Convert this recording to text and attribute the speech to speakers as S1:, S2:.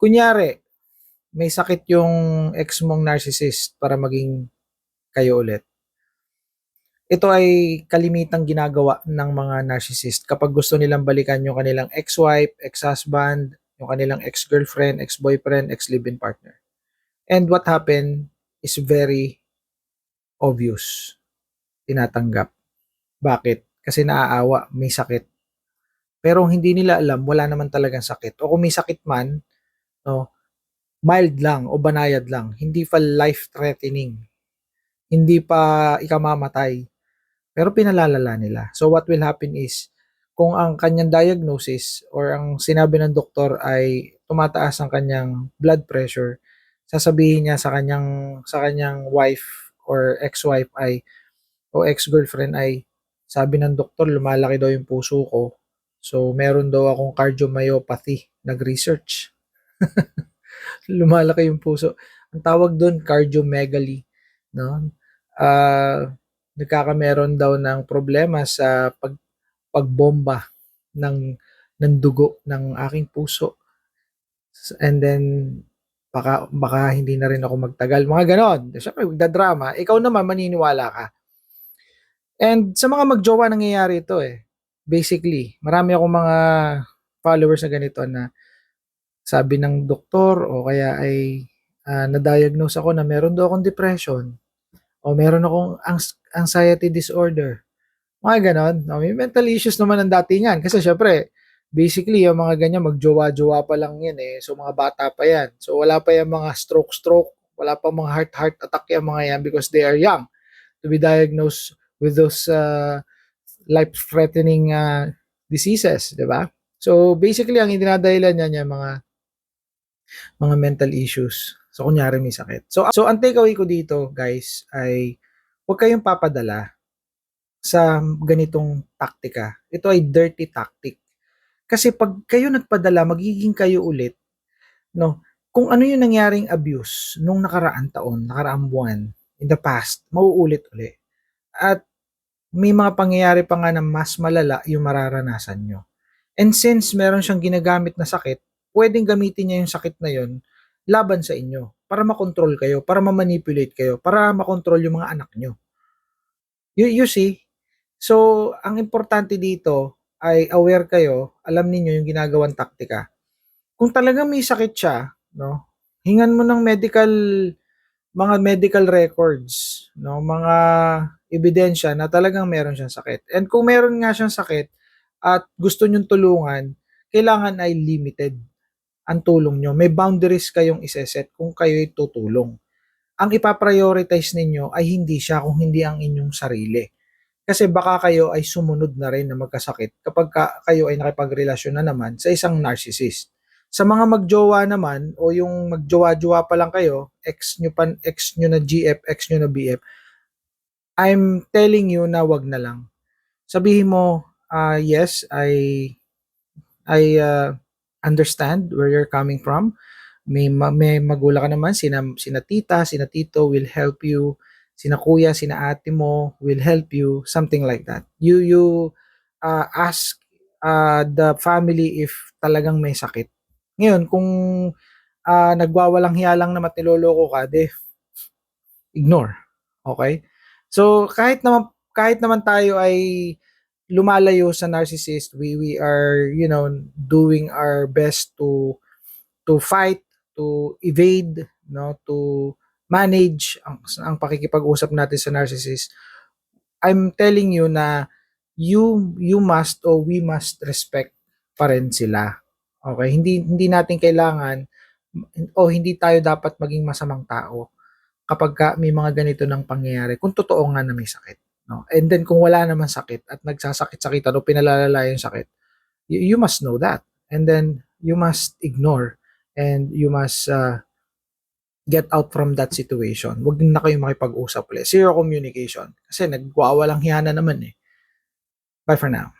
S1: kunyari, may sakit yung ex mong narcissist para maging kayo ulit. Ito ay kalimitang ginagawa ng mga narcissist kapag gusto nilang balikan yung kanilang ex-wife, ex-husband, yung kanilang ex-girlfriend, ex-boyfriend, ex-live-in partner. And what happened is very obvious. Tinatanggap. Bakit? Kasi naaawa, may sakit. Pero hindi nila alam, wala naman talagang sakit. O kung may sakit man, no, mild lang o banayad lang. Hindi pa life-threatening. Hindi pa ikamamatay. Pero pinalalala nila. So what will happen is, kung ang kanyang diagnosis or ang sinabi ng doktor ay tumataas ang kanyang blood pressure, sasabihin niya sa kanyang sa kanyang wife or ex-wife ay o ex-girlfriend ay sabi ng doktor lumalaki daw yung puso ko. So meron daw akong cardiomyopathy. Nag-research. lumalaki yung puso. Ang tawag doon cardiomegaly, no? Ah, nagkakameron daw ng problema sa pag pagbomba ng ng dugo ng aking puso. And then baka baka hindi na rin ako magtagal. Mga ganon. Siyempre, magdadrama. Ikaw naman, maniniwala ka. And sa mga magjowa nangyayari ito eh. Basically, marami akong mga followers na ganito na sabi ng doktor o kaya ay ah, na-diagnose ako na meron daw akong depression o meron akong anx- anxiety disorder. Mga ganon. No, may mental issues naman ang dati niyan. Kasi syempre, basically, yung mga ganyan, magjowa-jowa pa lang yan eh. So, mga bata pa yan. So, wala pa yung mga stroke-stroke. Wala pa mga heart-heart attack yung mga yan because they are young to be diagnosed with those uh, life-threatening uh, diseases, di ba? So, basically, ang dinadahilan niya yung mga mga mental issues. So, kunyari may sakit. So, so ang takeaway ko dito, guys, ay huwag kayong papadala sa ganitong taktika. Ito ay dirty tactic. Kasi pag kayo nagpadala, magiging kayo ulit, no? Kung ano yung nangyaring abuse nung nakaraan taon, nakaraang buwan, in the past, mauulit uli. At may mga pangyayari pa nga na mas malala yung mararanasan nyo. And since meron siyang ginagamit na sakit, pwedeng gamitin niya yung sakit na yon laban sa inyo para makontrol kayo, para ma-manipulate kayo, para makontrol yung mga anak nyo. You, you see? So, ang importante dito ay aware kayo, alam niyo yung ginagawang taktika. Kung talagang may sakit siya, no, hingan mo ng medical mga medical records, no, mga ebidensya na talagang meron siyang sakit. And kung meron nga siyang sakit at gusto niyong tulungan, kailangan ay limited ang tulong nyo. May boundaries kayong iseset kung kayo'y tutulong. Ang ipaprioritize ninyo ay hindi siya kung hindi ang inyong sarili. Kasi baka kayo ay sumunod na rin na magkasakit kapag ka, kayo ay nakipagrelasyon na naman sa isang narcissist. Sa mga magjowa naman o yung magjowa-jowa pa lang kayo, ex nyo, pan, ex nyo na GF, ex nyo na BF, I'm telling you na wag na lang. Sabihin mo, ah yes, I I uh, understand where you're coming from. May, ma- may magulang ka naman, sina, sina tita, sina tito will help you. Sina kuya, sina ate mo will help you. Something like that. You, you uh, ask uh, the family if talagang may sakit. Ngayon, kung uh, nagwawalang hiya lang naman niloloko ka, de, ignore. Okay? So, kahit naman, kahit naman tayo ay lumalayo sa narcissist, we, we are, you know, doing our best to to fight, to evade, no, to manage ang, ang pakikipag-usap natin sa narcissist. I'm telling you na you you must or we must respect pa rin sila. Okay? Hindi hindi natin kailangan o hindi tayo dapat maging masamang tao kapag ka may mga ganito ng pangyayari kung totoo nga na may sakit. No? And then kung wala naman sakit at nagsasakit-sakitan o pinalalala yung sakit, you, you must know that. And then you must ignore and you must uh, get out from that situation. Huwag na kayo makipag-usap ulit. Zero communication. Kasi nagwawalang hiya na naman eh. Bye for now.